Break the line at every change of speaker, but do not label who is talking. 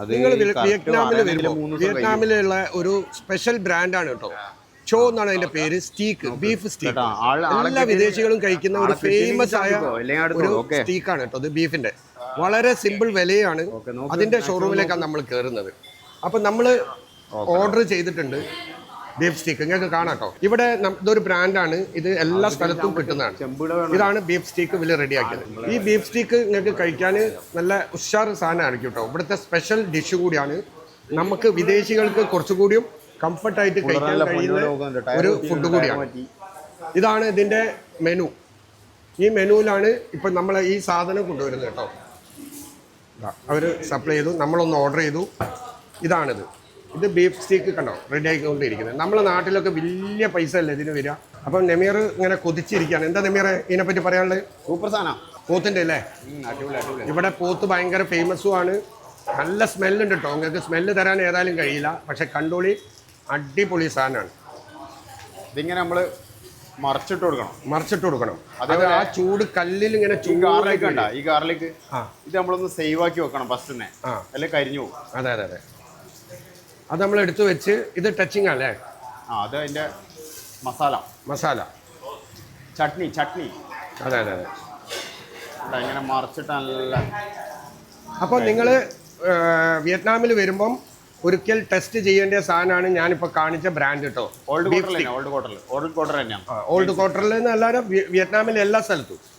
അത്
നിങ്ങൾ വിയറ്റ്നാമിൽ വരുമ്പോൾ വിയറ്റ്നാമിലുള്ള ഒരു സ്പെഷ്യൽ ബ്രാൻഡാണ് കേട്ടോ. ചോ എന്നാണ് അതിന്റെ പേര് സ്റ്റീക്ക് ബീഫ് സ്റ്റീക്ക്. എല്ലാ വിദേശികളും കഴിക്കുന്ന ഒരു ഫേമസ് ആയ ഒരു സ്റ്റീക്കാണ് കേട്ടോ ഇത് ബീഫിന്റെ. വളരെ സിമ്പിൾ വിലയാണ്. അതിന്റെ ഷോറൂമിലേക്കാണ് നമ്മൾ കയറുന്നത് അപ്പൊ നമ്മൾ ഓർഡർ ചെയ്തിട്ടുണ്ട്. ബീഫ് സ്റ്റീക്ക് നിങ്ങൾക്ക് കാണാം കേട്ടോ ഇവിടെ ഇതൊരു ബ്രാൻഡാണ്. ഇത് എല്ലാ സ്ഥലത്തും കിട്ടുന്നതാണ്. ഇതാണ് ബീഫ് സ്റ്റീക്ക് വില റെഡിയാക്കിയത്. ഈ ബീഫ് സ്റ്റീക്ക് നിങ്ങൾക്ക് കഴിക്കാൻ നല്ല ഉഷാർ സാധനമാണ് കേട്ടോ. ഇവിടുത്തെ സ്പെഷ്യൽ ഡിഷ് കൂടിയാണ്. നമുക്ക് വിദേശികൾക്ക് കുറച്ചുകൂടിയും കംഫർട്ടായിട്ട് കഴിക്കാൻ കഴിയുന്ന ഒരു ഫുഡ് കൂടിയാണ്. ഇതാണ് ഇതിന്റെ മെനു. ഈ മെനുവിലാണ് ഇപ്പം നമ്മൾ ഈ സാധനം കൊണ്ടുവരുന്നത് കേട്ടോ. അവർ സപ്ലൈ ചെയ്തു. നമ്മളൊന്ന് ഓർഡർ ചെയ്തു. ഇതാണിത്. ഇത് ബീഫ് സ്റ്റീക്ക് കണ്ടോ? റെഡി ആയിക്കൊണ്ടിരിക്കുന്നത്. നമ്മളെ നാട്ടിലൊക്കെ വലിയ പൈസ അല്ലേ ഇതിന് വരിക? അപ്പം നെമീർ ഇങ്ങനെ കൊതിച്ചിരിക്കുകയാണ്. എന്താ നെമീർ ഇതിനെപ്പറ്റി പറയാനുള്ളത്?
സൂപ്പർ സാധനം.
പോത്തിന്റെ അല്ലേ? ഇവിടെ പോത്ത് ഭയങ്കര ഫേമസും ആണ്. നല്ല സ്മെല്ലുണ്ട് കേട്ടോ നിങ്ങൾക്ക് സ്മെല്ല് തരാൻ ഏതായാലും കഴിയില്ല. പക്ഷെ കണ്ടോളി അടിപൊളി സാധനമാണ്.
ഇതിങ്ങനെ നമ്മൾ മറച്ചിട്ട് കൊടുക്കണം.
മറിച്ചിട്ട് കൊടുക്കണം. അത് ആ ചൂട് കല്ലിൽ ഇങ്ങനെ
ഈ ഗാർലിക് ഉണ്ടാ ഈ ഗാർലിക്
ആ.
ഇത് നമ്മളൊന്ന് സേവ് ആക്കി വെക്കണം ഫസ്റ്റ് തന്നെ
ആ.
അല്ലെ കരിഞ്ഞു പോകും.
അതെ അതെ അതെ. അത് നമ്മൾ എടുത്തു വെച്ച് ഇത് ടച്ചിങ് അല്ലേ
ആ അത് അതിന്റെ മസാല.
മസാല.
ചട്നി ചട്നി.
അതെ അതെ അതെ.
ഇങ്ങനെ മറിച്ചിട്ട് നല്ല
അപ്പോൾ നിങ്ങൾ വിയറ്റ്നാമിൽ വരുമ്പം ഒരിക്കൽ ടെസ്റ്റ് ചെയ്യേണ്ട സാധനമാണ് ഞാനിപ്പോൾ കാണിച്ച ബ്രാൻഡ് കേട്ടോ
old old quarter old quarter തന്നെയാണ്
ഓൾഡ് ക്വാർട്ടറിൽ നിന്ന് വി- വിയറ്റ്നാമിലെ എല്ലാ സ്ഥലത്തും.